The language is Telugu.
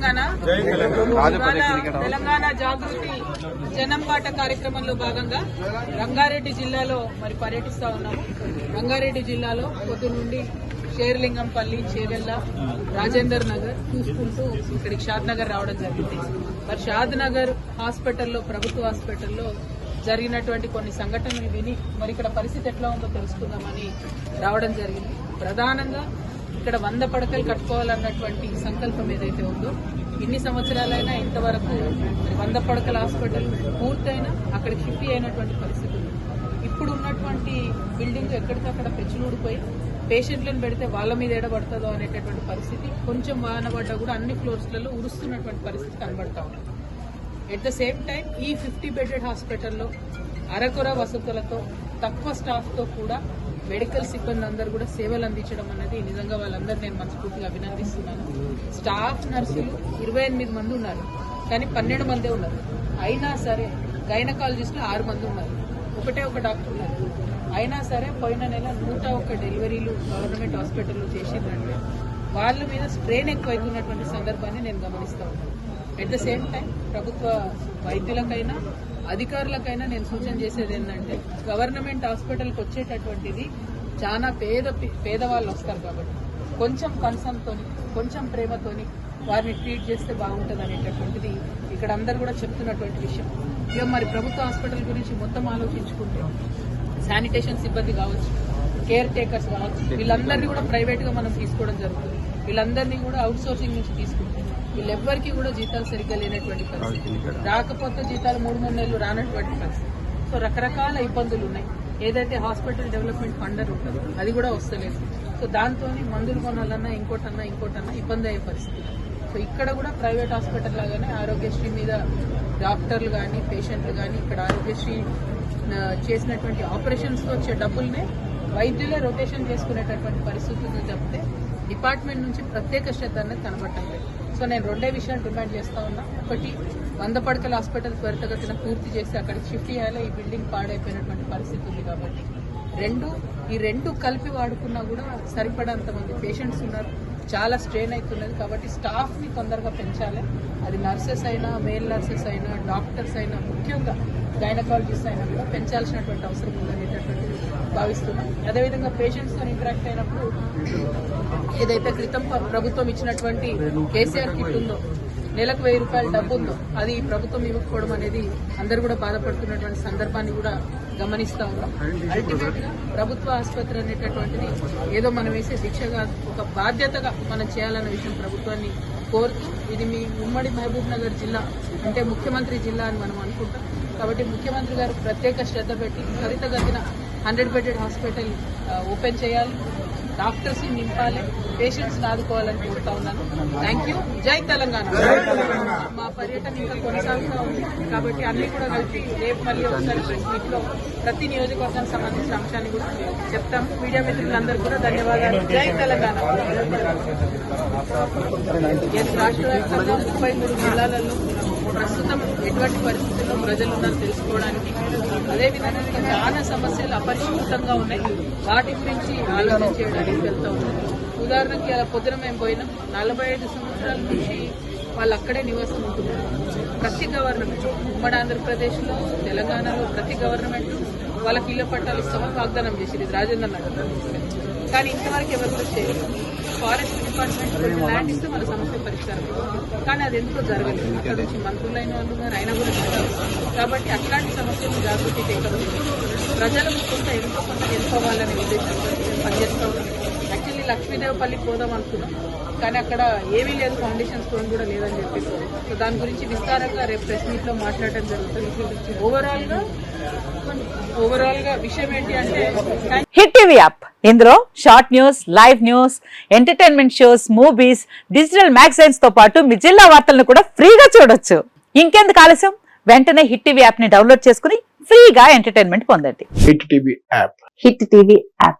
తెలంగాణ. తెలంగాణ. జాగృతి జనం పాట కార్యక్రమంలో భాగంగా రంగారెడ్డి జిల్లాలో మరి పర్యటిస్తా ఉన్నాము. రంగారెడ్డి జిల్లాలో పొద్దు నుండి షేర్లింగంపల్లి చేవెళ్ళ రాజేందర్ నగర్ చూసుకుంటూ ఇక్కడికి షాద్ నగర్ రావడం జరిగింది. మరి షాద్ నగర్ హాస్పిటల్లో ప్రభుత్వ హాస్పిటల్లో జరిగినటువంటి కొన్ని సంఘటనలు విని మరి ఇక్కడ పరిస్థితి ఎట్లా ఉందో తెలుసుకుందామని రావడం జరిగింది. ప్రధానంగా ఇక్కడ వంద పడకలు కట్టుకోవాలన్నటువంటి సంకల్పం ఏదైతే ఉందో ఇన్ని సంవత్సరాలైనా ఇంతవరకు వంద పడకల హాస్పిటల్ పూర్తయినా అక్కడ షిఫ్ట్ అయినటువంటి పరిస్థితి ఇప్పుడు ఉన్నటువంటి బిల్డింగ్ ఎక్కడికక్కడ పెచ్చులూడిపోయి పేషెంట్లను పెడితే వాళ్ళ మీద ఎడబడుతుందో అనేటటువంటి పరిస్థితి కొంచెం వాన పడ్డా కూడా అన్ని ఫ్లోర్స్లలో ఉరుస్తున్నటువంటి పరిస్థితి కనబడతా ఉంది. ఎట్ ద సేమ్ టైం ఈ ఫిఫ్టీ బెడెడ్ హాస్పిటల్లో అరకొర వసతులతో తక్కువ స్టాఫ్తో కూడా మెడికల్ సిబ్బంది అందరూ కూడా సేవలు అందించడం అనేది నిజంగా వాళ్ళందరూ నేను మనస్ఫూర్తిగా అభినందిస్తున్నాను. స్టాఫ్ నర్సులు ఇరవై ఎనిమిది మంది ఉన్నారు కానీ పన్నెండు మందే ఉన్నారు. అయినా సరే గైనకాలజిస్టులు ఆరు మంది ఉన్నారు ఒకటే ఒక డాక్టర్ ఉన్నారు. అయినా సరే పోయిన నెల నూట ఒక్క డెలివరీలు గవర్నమెంట్ హాస్పిటల్లో చేసిందంటే వాళ్ళ మీద స్ట్రెయిన్ ఎక్కువైతున్నటువంటి సందర్భాన్ని నేను గమనిస్తా ఉన్నాను. ఎట్ ద సేమ్ టైం ప్రభుత్వ వైద్యులకైనా అధికారులకైనా నేను సూచన చేసేది ఏంటంటే గవర్నమెంట్ హాస్పిటల్కి వచ్చేటటువంటిది చాలా పేద పేదవాళ్ళు వస్తారు కాబట్టి కొంచెం కన్సర్న్తోని కొంచెం ప్రేమతోని వారిని ట్రీట్ చేస్తే బాగుంటుంది అనేటటువంటిది ఇక్కడ అందరు కూడా చెప్తున్నటువంటి విషయం. ఇక మరి ప్రభుత్వ హాస్పిటల్ గురించి మొత్తం ఆలోచించుకుంటే శానిటేషన్ సిబ్బంది కావచ్చు కేర్ టేకర్స్ కావచ్చు వీళ్ళందరినీ కూడా ప్రైవేట్గా మనం తీసుకోవడం జరుగుతుంది. వీళ్ళందరినీ కూడా అవుట్ సోర్సింగ్ నుంచి తీసుకుంటాం. వీళ్ళెవ్వరికీ కూడా జీతాలు సరిగ్గా లేనటువంటి పరిస్థితి. రాకపోతే జీతాలు మూడు మూడు నెలలు రానటువంటి పరిస్థితి. సో రకరకాల ఇబ్బందులు ఉన్నాయి. ఏదైతే హాస్పిటల్ డెవలప్మెంట్ ఫండర్ ఉంటుందో అది కూడా వస్తలేదు. సో దాంతో మందులు కొనాలన్నా ఇంకోటన్నా ఇంకోటన్నా ఇబ్బంది అయ్యే పరిస్థితి. సో ఇక్కడ కూడా ప్రైవేట్ హాస్పిటల్ లాగానే ఆరోగ్యశ్రీ మీద డాక్టర్లు కానీ పేషెంట్లు కానీ ఇక్కడ ఆరోగ్యశ్రీ చేసినటువంటి ఆపరేషన్స్ వచ్చే డబ్బుల్నే వైద్యులే రొటేషన్ చేసుకునేటటువంటి పరిస్థితులు చెప్తే డిపార్ట్మెంట్ నుంచి ప్రత్యేక శ్రద్ధ అనేది కనబడటం లేదు. సో నేను రెండే విషయాలు డిమాండ్ చేస్తా ఉన్నా. ఒకటి వంద పడకల హాస్పిటల్ త్వరితగతిన పూర్తి చేసి అక్కడికి షిఫ్ట్ చేయాలి. ఈ బిల్డింగ్ పాడైపోయినటువంటి పరిస్థితి ఉంది కాబట్టి. రెండు ఈ రెండు కలిపి వాడుకున్నా కూడా సరిపడంత మంది పేషెంట్స్ ఉన్నారు. చాలా స్ట్రెయిన్ అవుతున్నది కాబట్టి స్టాఫ్ని తొందరగా పెంచాలి. అది నర్సెస్ అయినా మేల్ నర్సెస్ అయినా డాక్టర్స్ అయినా ముఖ్యంగా గైనకాలజిస్ట్ అయినా కూడా పెంచాల్సినటువంటి అవసరం ఉందనేటటువంటిది భావిస్తున్నాం. అదేవిధంగా పేషెంట్స్తో ఇంటరాక్ట్ అయినప్పుడు ఏదైతే క్రితం ప్రభుత్వం ఇచ్చినటువంటి కేసీఆర్ కిట్ ఉందో నెలకు వెయ్యి రూపాయల డబ్బు ఉందో అది ప్రభుత్వం ఇవ్వకపోవడం అనేది అందరు కూడా బాధపడుతున్నటువంటి సందర్భాన్ని కూడా గమనిస్తా ఉన్నాం. అల్టిమేట్గా ప్రభుత్వ ఆసుపత్రి అనేటటువంటిది ఏదో మనం వేసే శిక్షగా ఒక బాధ్యతగా మనం చేయాలన్న విషయం ప్రభుత్వాన్ని కోరుతూ ఇది మీ ఉమ్మడి మహబూబ్ నగర్ జిల్లా అంటే ముఖ్యమంత్రి జిల్లా అని మనం అనుకుంటాం. కాబట్టి ముఖ్యమంత్రి గారు ప్రత్యేక శ్రద్ధ పెట్టి త్వరితగతిన హండ్రెడ్ బెడెడ్ హాస్పిటల్ ఓపెన్ చేయాలి. డాక్టర్స్ని నింపాలి. పేషెంట్స్ ఆదుకోవాలని కోరుతా ఉన్నాను థ్యాంక్ యూ జై తెలంగాణ. మా పర్యటన ఇంకా కొనసాగుతూ ఉంది. కాబట్టి అన్ని కూడా కలిపి రేపు మళ్ళీ ఒకసారి ప్రెస్ ప్రతి నియోజకవర్గానికి సంబంధించిన అంశాన్ని కూడా చెప్తాం. మీడియా మిత్రులందరూ కూడా ధన్యవాదాలు. జై తెలంగాణ. రాష్ట్ర వ్యాప్తంగా ముప్పై మూడు జిల్లాలలో ప్రస్తుతం ఎటువంటి పరిస్థితుల్లో ప్రజలు ఉన్నారో తెలుసుకోవడానికి. అదేవిధంగా చాలా సమస్యలు అపరిష్కృతంగా ఉన్నాయి. వాటి గురించి ఆలోచన చేయడానికి వెళ్తూ ఉన్నాం. ఉదాహరణకి అలా పొద్దున మేము పోయినాం. నలభై ఐదు సంవత్సరాల నుంచి వాళ్ళు అక్కడే నివాసం ఉంటున్నారు. ప్రతి గవర్నమెంట్ ఉమ్మడి ఆంధ్రప్రదేశ్లో తెలంగాణలో ప్రతి గవర్నమెంట్ వాళ్ళకి ఇళ్ళ పట్టాలు ఇస్తామని వాగ్దానం చేసింది రాజేంద్ర నగర్. కానీ ఇంతవరకు ఎవరు చేయలేదు. ఫారెస్ట్ డిపార్ట్మెంట్ ల్యాండ్ ఇస్తే మన సమస్య పరిష్కారం. కానీ అది ఎందుకో జరగలేదు. అక్కడ నుంచి మంత్రులైన వాళ్ళు ఉన్నారు అయినా కూడా కాబట్టి అట్లాంటి సమస్యలు జాగృతి చేయగలరు ప్రజలకు కొంత ఎంతో కొంత హెల్ప్ అవ్వాలనే ఉద్దేశంతో పనిచేస్తూ. ఉన్నాం లక్ష్మీదేవపల్లి పోదాం అనుకున్నాం. కానీ అక్కడ ఏమీ లేదు ఫౌండేషన్ స్టోన్ కూడా లేదని చెప్పి. సో దాని గురించి విస్తారంగా రేపు ప్రెస్ మీట్లో మాట్లాడటం జరుగుతుంది. ఓవరాల్గా ఓవరాల్గా విషయం ఏంటి అంటే హిట్ టీవీ యాప్. ఇందులో short news live news entertainment shows movies digital మ్యాగజైన్స్తో పాటు మీ జిల్లా వార్తలను కూడా ఫ్రీగా చూడొచ్చు. ఇంకెందుకు ఆలస్యం? వెంటనే హిట్ టీవీ యాప్ని డౌన్లోడ్ చేసుకుని ఫ్రీగా ఎంటర్టైన్మెంట్ పొందండి. Hit TV app. Hit TV app.